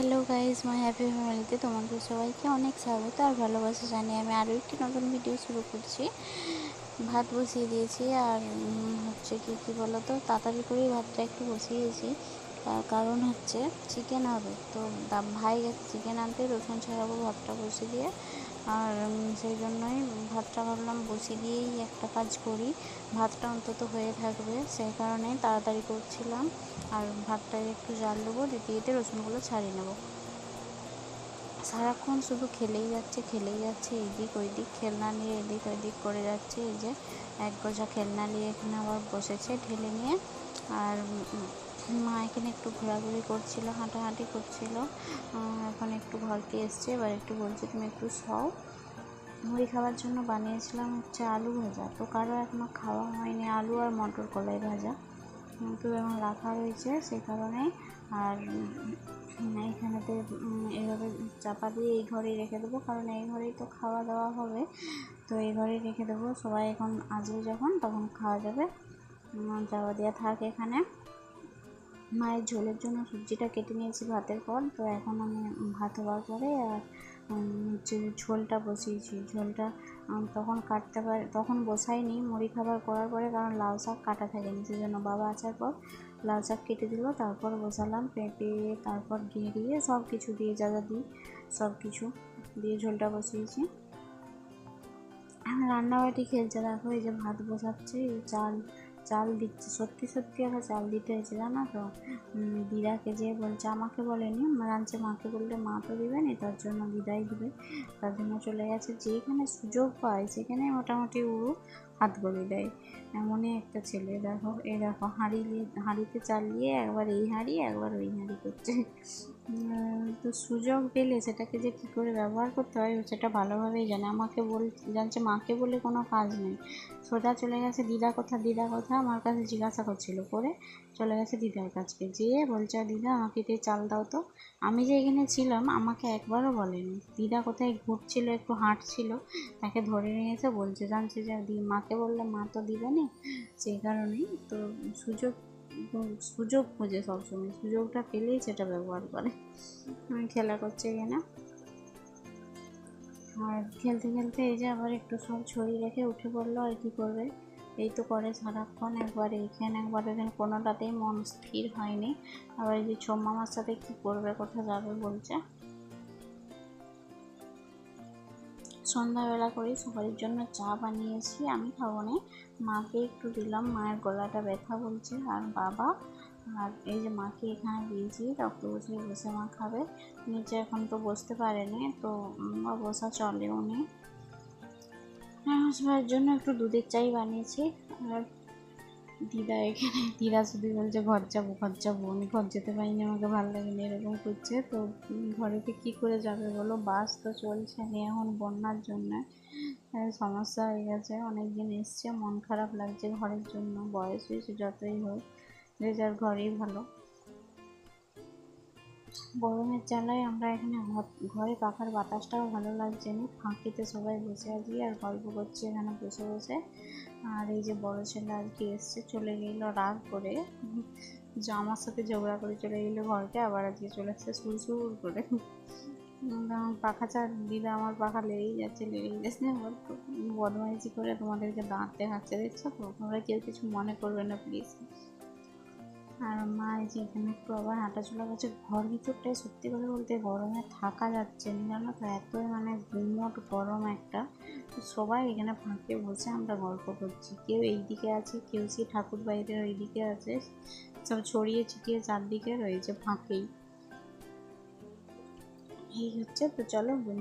Hello guys my happy ফ্যামিলিতে তোমাদের সবাইকে অনেক স্বাগত আর ভালোবাসা জানি আমি আরও একটি নতুন ভিডিও শুরু করছি। ভাত বসিয়ে দিয়েছি আর হচ্ছে কি, কী বলো তো তাড়াতাড়ি করেই ভাতটা একটু বসিয়েছি। তার কারণ হচ্ছে চিকেন হবে। তো ভাই গেছে চিকেন আনতে রসুন ছাড়াবো ভাতটা বসিয়ে দিয়ে। আর সেই জন্যই ভাতটা ভাবলাম বসিয়ে দিয়েই একটা কাজ করি। ভাতটা অন্তত হয়ে থাকবে, সেই কারণেই তাড়াতাড়ি করছিলাম। আর ভাতটা একটু জাল দেবো দিতে দিতে রসুনগুলো ছাড়িয়ে নেব। সারাক্ষণ শুধু খেলেই যাচ্ছে খেলেই যাচ্ছে, এদিক ওই দিক খেলনা নিয়ে, এদিক ওই দিক করে যাচ্ছে। এই যে এক গোছা খেলনা নিয়ে এখানে আবার বসেছে ঠেলে নিয়ে। আর মা এখানে একটু ঘোরাঘুরি করছিল হাঁটাহাঁটি করছিল। এখন একটু ঘরকে এসছে এবার একটু বলছে তুমি একটু সও মুড়ি খাওয়ার জন্য বানিয়েছিলাম হচ্ছে আলু ভাজা। তো কারও এখনও খাওয়া হয়নি আলু আর মটর কলাই ভাজা। তো এখন রাখা রয়েছে সেই কারণে। আর উম, এইভাবে চাপা দিয়ে এই ঘরেই রেখে দেবো কারণ এই ঘরেই তো খাওয়া দাওয়া হবে। তো এই ঘরেই রেখে দেবো। সবাই এখন আসবে যখন তখন খাওয়া যাবে। চাপা দেওয়া থাক এখানে। মায়ের ঝোলের জন্য সবজিটা কেটে নিয়েছি ভাতের পর তো এখন আমি ভাত হওয়ার পরে আর হচ্ছে ঝোলটা বসিয়েছি। ঝোলটা তখন কাটতে পারে, তখন বসাইনি, মুড়ি খাবার করার পরে কারণ লাউ শাক কাটা থাকেনি সেই জন্য বাবা আসার পর লাউ শাক কেটে দিল, তারপর বসালাম, পেঁপে, তারপর ঘি দিয়ে সব কিছু দিয়ে যা যা দিই সব কিছু দিয়ে ঝোলটা বসিয়েছি। রান্নাবাটি খেলছে, দেখো, এই যে ভাত বসাচ্ছে চাল চাল দিচ্ছে। সত্যি সত্যি আবার চাল দিতে হয়েছে জানো তো? দিদাকে যে বলছে, আমাকে বলেনি রাঁধছে মাকে বললে মা তো দিবে তার জন্য দিদাই দিবে। তার জন্য চলে গেছে। যেখানে সুযোগ পায়, সেখানে মোটামুটি ও হাত গলি দেয়। এমনই একটা ছেলে। দেখো এই দেখো, হাঁড়ি হাঁড়িতে চাল নিয়ে একবার এই হাঁড়ি, একবার ওই হাঁড়ি করছে। তো সুযোগ পেলে সেটাকে যে কী করে ব্যবহার করতে হয় সেটা ভালোভাবেই জানে। আমাকে বল, জানছে মাকে বলে কোনো কাজ নেই। সোজা চলে গেছে দিদা কথা দিদা কথা? আমার কাছে জিজ্ঞাসা করছিল করে চলে গেছে দিদার কাছকে। যেয়ে বলছে, দিদা আমাকে একটু চাল দাও তো। আমি যে এখানে ছিলাম, আমাকে একবারও বলেনি। দিদা কোথায় ঘুরছিল, একটু হাঁটছিল, তাকে ধরে নিয়ে এসে বলছে, জানছে যে মাকে বললে মা তো দিবে না? সেই কারণেই তো সুযোগ সুযোগ খুঁজে সবসময়। সুযোগটা পেলেই সেটা ব্যবহার করে। খেলা করছে এখানে আর খেলতে খেলতে এই যে আবার একটু সব ছড়িয়ে রেখে উঠে পড়ল, আর কি করবে? এই তো করে সারাক্ষণ একবার। এইখানে একবার এখানে কোনোটাতেই মন স্থির হয়নি। আবার এই যে ছোম মামার সাথে কী করবে, কোথায় যাবে বলছে? সন্ধ্যাবেলা করে সবার জন্য চা বানিয়েছি, আমি খাব না। মাকে একটু দিলাম, মায়ের গলাটা ব্যথা বলছে, আর বাবা, আর এই যে মাকে এখানে দিয়েছি, রক্ত বসে বসে মা খাবে। নিচে এখন তো বসতে পারেনি তো বসা চলেও নেই হ্যাঁ জন্য একটু দুধের চাই বানিয়েছি, আর দিদা এখানে, দিদা শুধু বলছে, ঘর যাব ঘর যাব আমি ঘর যেতে পারিনি, আমাকে ভালো লাগেনি, এরকম করছে। তো ঘরেতে কী করে যাবে বলো? বাস তো চলছে না এখন বন্যার জন্য। সমস্যা হয়ে গেছে, অনেক দিন এসছে, মন খারাপ লাগছে ঘরের জন্য, বয়স হয়েছে যতই হোক। যে যার ঘরেই ভালো। গরমের জ্বালায় আমরা এখানে ঘর- পাখার বাতাসটাও ভালো লাগছে না। ফাঁকিতে সবাই বসে আছি আর গল্প করছি এখানে বসে বসে। আর এই যে বড় ছেলে আজকে এসছে, চলে গেল রাগ করে। যে আমার সাথে ঝগড়া করে চলে গেলো ঘরকে, আবার আজকে চলে এসছে সুর সুর করে। পাখা চার দিদা আমার পাখা লেগেই যাচ্ছে লেগেই যাচ্ছে। বদমাইশি করে তোমাদেরকে দাঁত দেখাচ্ছে দেখছ তোমরা কেউ কিছু মনে করবে না প্লিজ আর মা, এই যে এখানে একটু আবার হাঁটাচলা করছে ঘর ভিতরটায় সত্যি কথা বলতে গরমে থাকা যাচ্ছে না। জানো তো, এতই মানে গুমোট গরম একটা। তো সবাই এখানে ফাঁকে বসে আমরা গল্প করছি। কেউ এই দিকে আছে, কেউ সেই ঠাকুর বাইরের ওই দিকে আছে। সব ছড়িয়ে ছিটিয়ে চারদিকে রয়েছে ফাঁকেই। এই হচ্ছে, তো চলো গুড